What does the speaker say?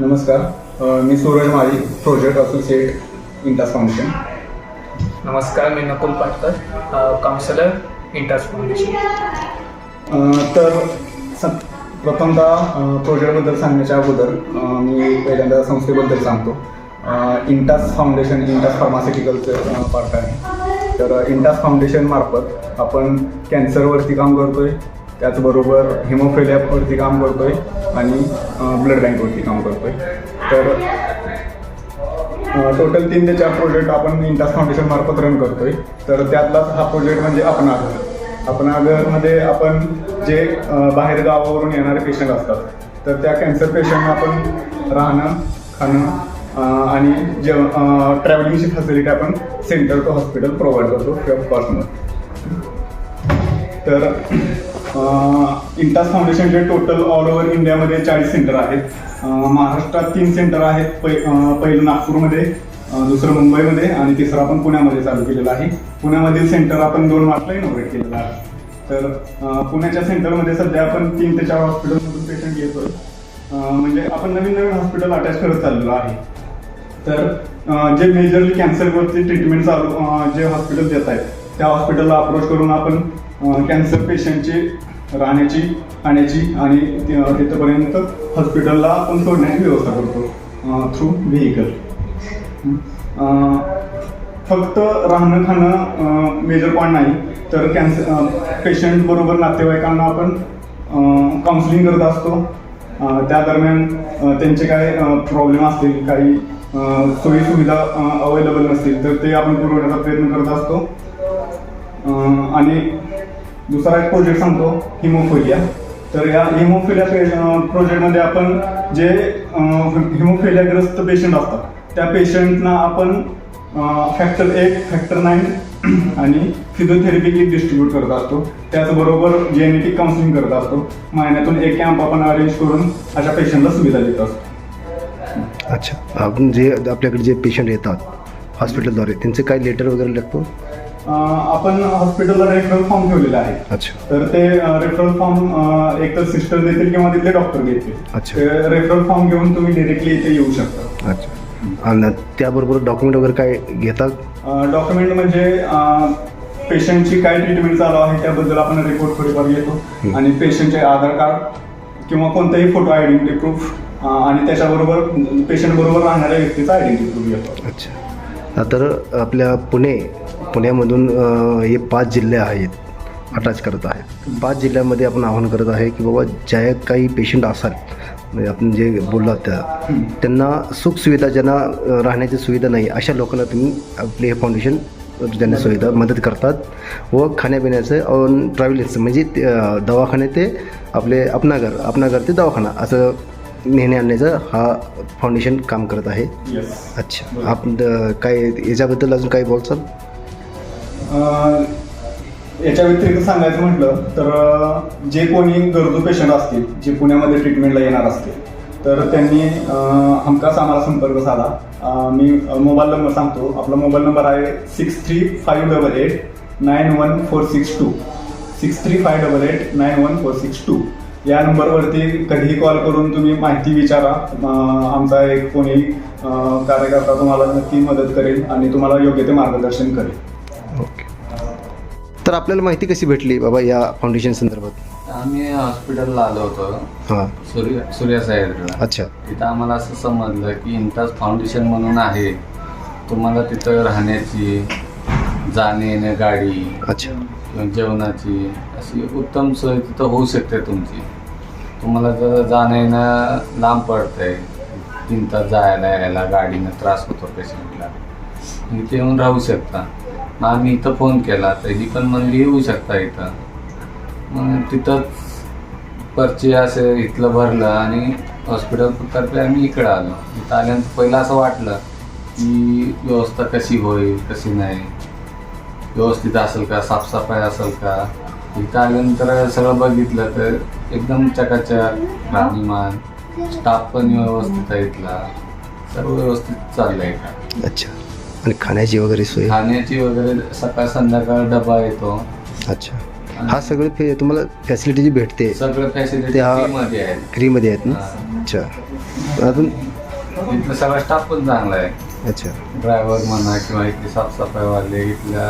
नमस्कार. मी Suraj Mali project associate Intas foundation नमस्कार मी नकुल पाटकर काउन्सिलर इंटर्स फाउंडेशन तर स प्रथमतः प्रोजेक्टबद्दल सांगण्याच्या अगोदर मी पहिल्यांदा संस्थेबद्दल सांगतो. इंटास फाउंडेशन इंटास फार्मास्युटिकलचं पार्ट आहे. तर इंटास फाउंडेशन मार्फत आपण कॅन्सरवरती काम करतोय. त्याचबरोबर हिमोफेलियावरती काम करतोय आणि ब्लड बँकवरती काम करतोय. तर टोटल तीन ते चार प्रोजेक्ट आपण इंटास फाउंडेशन मार्फत रन करतोय. तर त्यातलाच हा प्रोजेक्ट म्हणजे अपनागर अपनागरमध्ये आपण जे बाहेर गावावरून येणारे पेशंट असतात तर त्या कॅन्सर पेशंटना आपण राहणं खाणं आणि जे ट्रॅव्हलिंगची फॅसिलिटी आपण सेंटर टू हॉस्पिटल प्रोव्हाइड करतो फ्री ऑफ कॉस्टमध्ये तर इंटास फाउंडेशनचे टोटल ऑल ओव्हर इंडियामध्ये चाळीस सेंटर आहेत. महाराष्ट्रात तीन सेंटर आहेत. पै पहिलं नागपूरमध्ये दुसरं मुंबईमध्ये आणि तिसरं आपण पुण्यामध्ये चालू केलेलं आहे. पुण्यामधील सेंटर आपण दोन मार्चला इनोव्हेट केलेलं आहे. तर पुण्याच्या सेंटरमध्ये सध्या आपण तीन ते चार हॉस्पिटलमधून पेशंट घेतोय म्हणजे आपण नवीन नवीन हॉस्पिटल अटॅच करत चाललेलो आहे. तर जे मेजरली कॅन्सरवरती ट्रीटमेंट चालू जे हॉस्पिटल देत आहेत त्या हॉस्पिटलला अप्रोच करून आपण कॅन्सर पेशंटची राहण्याची खाण्याची आणि तिथपर्यंत हॉस्पिटलला आपण सोडण्याची व्यवस्था करतो थ्रू व्हेकल फक्त राहणं खाणं मेजर पॉईंट नाही. तर कॅन्सर पेशंट बरोबर नातेवाईकांना आपण काउन्सिलिंग करत असतो. त्या दरम्यान त्यांचे काय प्रॉब्लेम असतील काही सोयी सुविधा अवेलेबल नसतील तर ते आपण पुरवण्याचा प्रयत्न करत असतो. आणि दुसरा एक प्रोजेक्ट सांगतो हिमोफिलिया तर या हिमोफिलिया प्रोजेक्टमध्ये आपण जे हिमोफिलियाग्रस्त पेशंट असतात त्या पेशंटना आपण फॅक्टर एक फॅक्टर नाईन आणि फिजिओथेरपी किट डिस्ट्रीब्यूट करत असतो. त्याचबरोबर जेनेटिक काउन्सिलिंग करत असतो. महिन्यातून एक कॅम्प आपण अरेंज करून अशा पेशंटला सुविधा देत असतो. अच्छा. आपण जे आपल्याकडे जे पेशंट येतात हॉस्पिटलद्वारे त्यांचे काय लेटर वगैरे लागतो? आपण हॉस्पिटलला रेफरल फॉर्म ठेवलेला आहे. अच्छा. तर ते रेफरल फॉर्म एक तर सिस्टर देतील किंवा तिथले डॉक्टर देतील. रेफरल फॉर्म घेऊन तुम्ही डिरेक्टली इथे येऊ शकता. अच्छा. आणि त्याबरोबर डॉक्युमेंट वगैरे काय घेतात डॉक्युमेंट म्हणजे पेशंटची काय ट्रीटमेंट चालू आहे त्याबद्दल आपण रिपोर्ट थोडीफार घेतो. आणि पेशंटचे आधार कार्ड किंवा कोणताही फोटो आयडेंटिटी प्रूफ आणि त्याच्याबरोबर पेशंट बरोबर राहणाऱ्या व्यक्तीचा आयडेंटिटी प्रूफ घेतो. अच्छा. तर आपल्या पुणे पुण्यामधून हे पाच जिल्हे आहेत अटॅच करत आहेत. पाच जिल्ह्यामध्ये आपण आवाहन करत आहे की बाबा ज्या काही पेशंट असाल म्हणजे आपण जे बोललात त्या त्यांना सुखसुविधा ज्यांना राहण्याची सुविधा नाही अशा लोकांना तुम्ही आपले हे फाउंडेशन त्यांना सुविधा मदत करतात व खाण्यापिण्याचं ट्रॅव्हलिंगचं म्हणजे दवाखाने ते आपले अपनागर अपनागर ते दवाखाना असं नेणे आणण्याचं हा फाउंडेशन काम करत आहे. अच्छा. आपण काय याच्याबद्दल अजून काही बोलचाल? याच्या व्यतिरिक्त सांगायचं म्हटलं तर जे कोणी गरजू पेशंट असतील जे पुण्यामध्ये ट्रीटमेंटला येणार असतील तर त्यांनी हमकास हमखास आम्हाला संपर्क साधा. मी मोबाईल नंबर सांगतो. आपला मोबाईल नंबर आहे six three five double eight nine one four six two six three five double eight nine one four six two या नंबरवरती कधीही कॉल करून तुम्ही माहिती विचारा. आमचा एक कोणी कार्यकर्ता तुम्हाला नक्की मदत करेल आणि तुम्हाला योग्य ते मार्गदर्शन करेल. ओके. तर आपल्याला माहिती कशी भेटली बाबा या फाउंडेशन संदर्भात? आम्ही हॉस्पिटलला आलो होतो. हां. सूर्य सूर्या साईडला अच्छा. तिथं आम्हाला असं समजलं की इंटास फाउंडेशन म्हणून आहे. तुम्हाला तिथं राहण्याची जाणे येणे गाडी अच्छा. जेवणाची अशी उत्तम सोय तिथं होऊ शकते तुमची. तुम्हाला जर जाणं येणं लांब पडतंय. तीन तास जायला यायला गाडीनं त्रास होतो पेशंटला इथे येऊन राहू शकता. मग आम्ही इथं फोन केला तर ही पण म्हणली येऊ शकता इथं. मग तिथंच पर्ची असे इथलं भरलं आणि हॉस्पिटलतर्फे आम्ही इकडं आलो. इथं आल्यानंतर पहिलं असं वाटलं की व्यवस्था कशी होईल कशी नाही? व्यवस्थित असेल का? साफसफाई असेल का? इथं आल्यानंतर सगळं बघितलं तर एकदम चकाचक राहणीमान स्टाफ पण व्यवस्थित आहे इथला. सर्व व्यवस्थित चाललंय का? अच्छा. आणि खाण्याची वगैरे सोय? खाण्याची वगैरे सकाळ संध्याकाळ डबा येतो. अच्छा. हा सगळे फे तुम्हाला फॅसिलिटी जी भेटते सगळं फॅसिलिटी ते हा- मध्ये आहेत फ्रीमध्ये आहेत ना. अच्छा. अजून? इथलं सगळा स्टाफ पण चांगला आहे. अच्छा. ड्रायव्हर म्हणा किंवा इथले साफसफाईवाले इथल्या